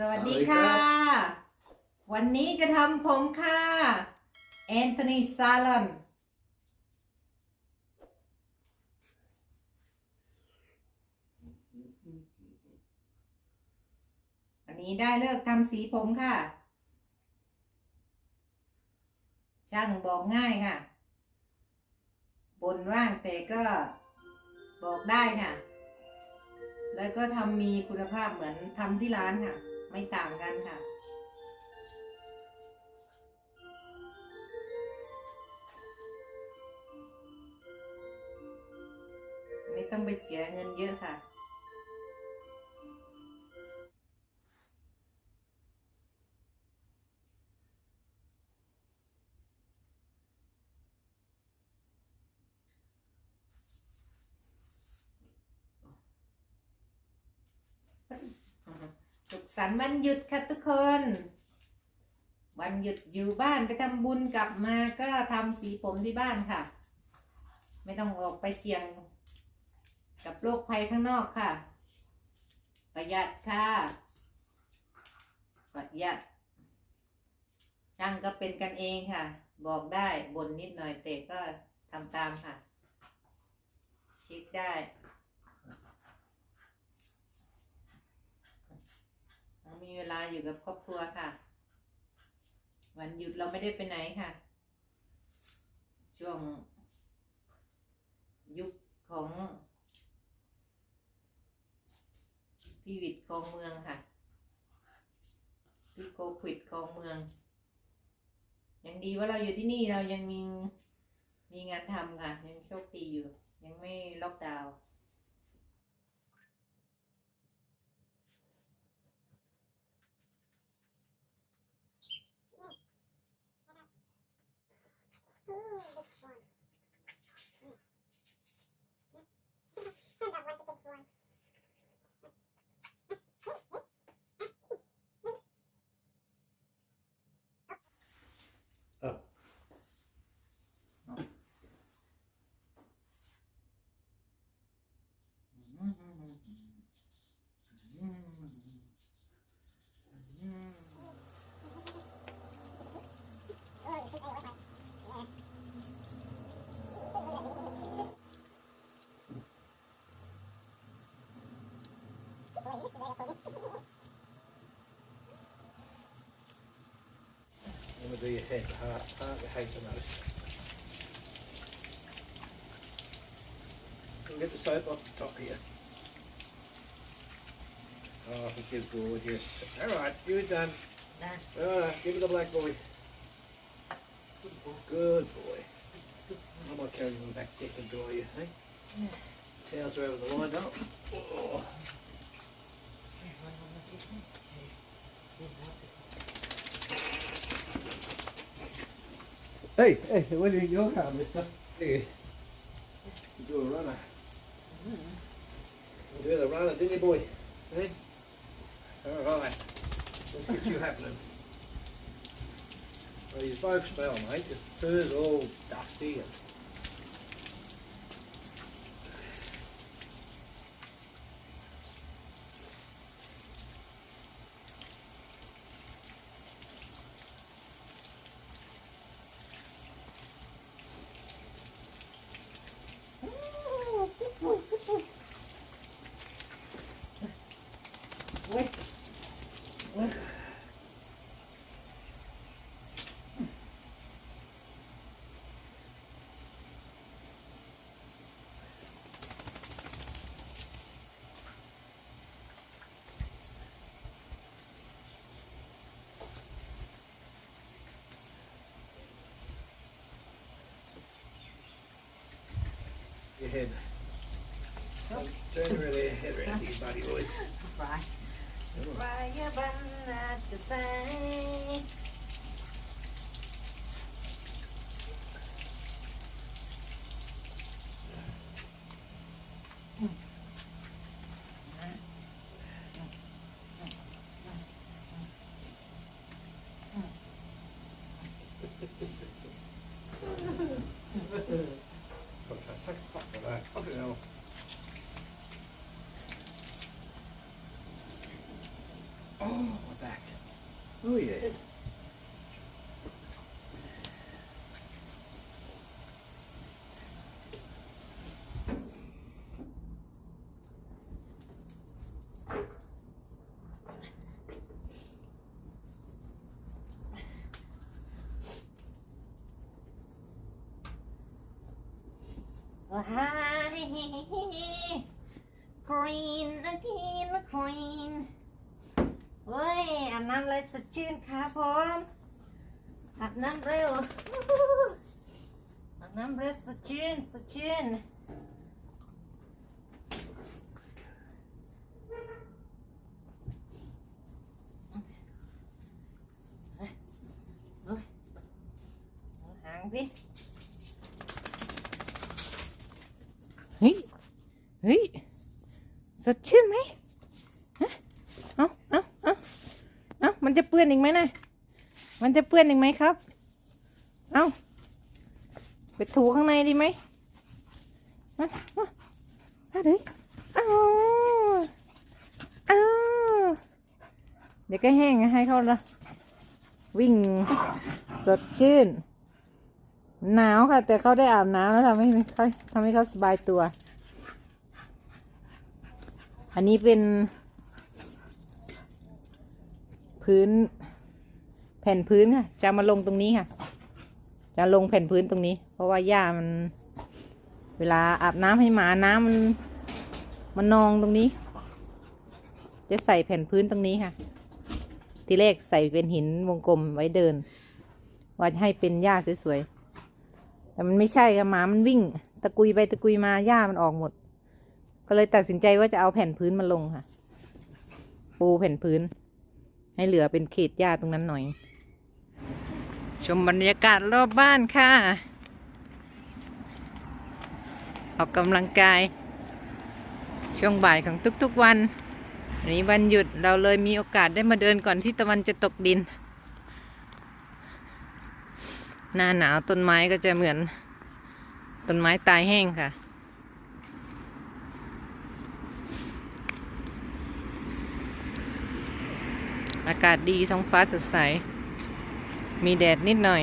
สวัสดีค่ะ วันนี้จะทำผมค่ะแอนโทนีซาลอนวันนี้ได้เลิกทำสีผมค่ะ ช่างบอกง่ายค่ะบนว่างแต่ก็บอกได้ค่ะ แล้วก็ทำมีคุณภาพเหมือนทำที่ร้านค่ะ ไม่ต่างกันค่ะ ไม่ต้องไปเสียเงินเยอะค่ะ สันวันหยุดค่ะทุกคน วันหยุดอยู่บ้านไปทำบุญกลับมาก็ทำสีผมที่บ้านค่ะ ไม่ต้องออกไปเสี่ยง กับโรคภัยข้างนอกค่ะ ประหยัดค่ะ ประหยัด ช่างก็เป็นกันเองค่ะ บอกได้บ่นนิดหน่อยแต่ก็ทำตามค่ะช็คได้ เรา มีเวลาอยู่กับครอบครัวค่ะ วันหยุดเราไม่ได้ไปไหนค่ะ ช่วง ยุคของพี่วิทย์คลองเมืองค่ะพี่โกควิดคลองเมืองยังดีว่าเราอยู่ที่นี่เรายังมีมีงานทำค่ะ ยังโชคดีอยู่ ยังไม่ล็อกดาวน์ Gonna do your head, heart, heart, your head the most. We get the soap off the top here? Oh, I think you're gorgeous. Alright, you're done. นะ Alright, give me the black boy. Good boy. I might carry you on the back deck and dry you, hey? Yeah. Towels are over the line, don't oh. Hey, hey, when did you come, mister? Hey. You do a runner. Mm-hmm. You do a runner, didn't you, boy? Hey? Alright. Let's get you happening. Well, you both smell, mate. Your fur's all dusty and Your head. Nope. Turn your head around to your body, Lloyd. Right. Why you're not the same? Oh yeah. Green, green, green. เฮ้ยอาบน้ำเลยสดชื่นครับผมอาบน้ำเร็วอาบน้ำเร็วสดชื่นสดชื่นเฮ้ยเฮ้ยเอาหางสิเฮ้ยเฮ้ยสดชื่นไหมฮะเอาเอาเอาเอา มันจะเปื้อนอีกไหมนะมันจะเปื้อนอีกไหมครับ เอาไปถูข้างในดีไหมมามาเอาดิเอาเอาเดี๋ยวก็แห้งให้เขาละวิ่งสดชื่น หนาวค่ะ แต่เขาได้อาบน้ำแล้วทำให้เขาทำให้เขาสบายตัว อันนี้เป็น พื้น แผ่นพื้นค่ะ จะมาลงตรงนี้ค่ะ จะลงแผ่นพื้นตรงนี้ เพราะว่าหญ้ามัน เวลาอาบน้ำให้หมาน้ำมันมันนองตรงนี้ จะใส่แผ่นพื้นตรงนี้ค่ะ ทีแรกใส่เป็นหินวงกลมไว้เดิน ว่าจะให้เป็นหญ้าสวยๆ แต่มันไม่ใช่ค่ะหมามันวิ่ง ตะกุยไปตะกุยมาหญ้ามันออกหมด ก็เลยตัดสินใจว่าจะเอาแผ่นพื้นมาลงค่ะ ปูแผ่นพื้น ให้เหลือเป็นเขตหญ้าตรงนั้นหน่อย ชมบรรยากาศรอบบ้านค่ะออกกำลังกาย ช่วงบ่ายของทุกๆวันวันนี้วันหยุดเราเลยมีโอกาสได้มาเดินก่อนที่ตะวันจะตกดิน หน้าหนาวต้นไม้ก็จะเหมือน ต้นไม้ตายแห้งค่ะ อากาศดีท้องฟ้าสดใส มีแดดนิดหน่อย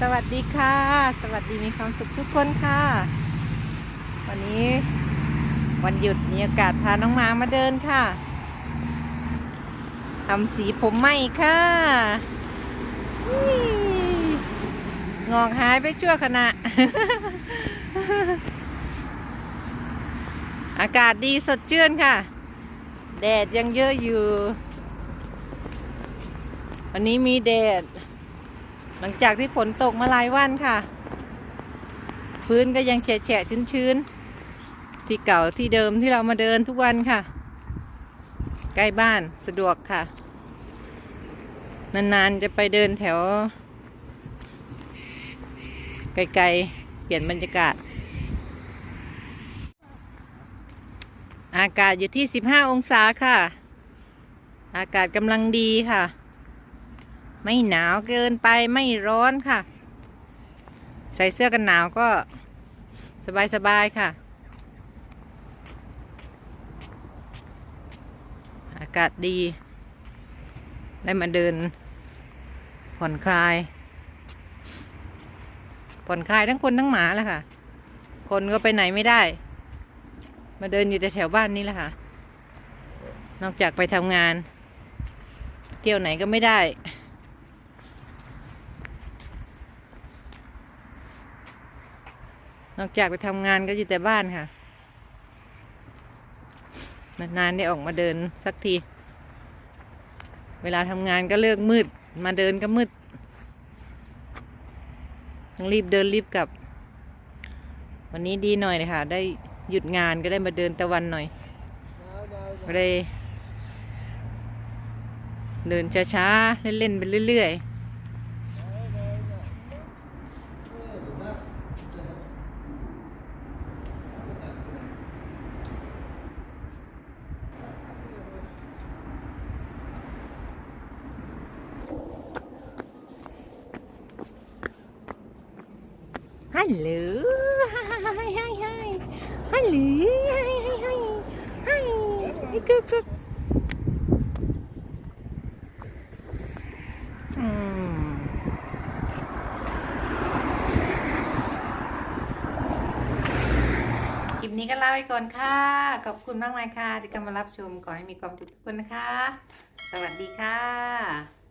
สวัสดีค่ะ สวัสดีมีความสุขทุกคนค่ะ วันนี้วันหยุดมีโอกาสพาน้องหมามาเดินค่ะ ทำสีผมใหม่ค่ะ งอกหายไปชั่วขณะ อากาศดีสดชื่นค่ะ แดดยังเยอะอยู่ วันนี้มีแดด หลังจากที่ฝนตกมาหลายวันค่ะ พื้นก็ยังแฉะๆชื้นๆ ที่เก่าที่เดิมที่เรามาเดินทุกวันค่ะ ใกล้บ้านสะดวกค่ะ นานๆจะไปเดินแถว ไกลๆ เปลี่ยนบรรยากาศ อากาศอยู่ที่ 15 องศาค่ะ อากาศกำลังดีค่ะ ไม่หนาวเกินไปไม่ร้อนค่ะ ใส่เสื้อกันหนาวก็สบายๆค่ะากาศดี ได้มาเดิน ผ่อนคลาย ผ่อนคลายทั้งคนทั้งหมาแหละค่ะ คนก็ไปไหนไม่ได้ มาเดินอยู่แต่แถวบ้านนี่แหละค่ะ นอกจากไปทำงาน เที่ยวไหนก็ไม่ได้นอกจากไปทำงานก็อยู่แต่บ้านค่ะ นานๆได้ออกมาเดินสักที เวลาทำงานก็เลิกมืด มาเดินก็มืดต้องรีบเดินรีบกลับ วันนี้ดีหน่อยเลยค่ะ ได้หยุดงานก็ได้มาเดินตะวันหน่อยก็ได้เดินช้าๆ เล่นๆ ไปเรื่อยๆ ฮัลโหลฮัลโหลฮัลโหลฮัลโหลกุ๊กกุ๊กอืมคลิปนี้ก็ลาไปก่อนค่ะ ขอบคุณมากมายค่ะ ที่เข้ามารับชม ขอให้มีความสุขทุกคนนะคะ สวัสดีค่ะ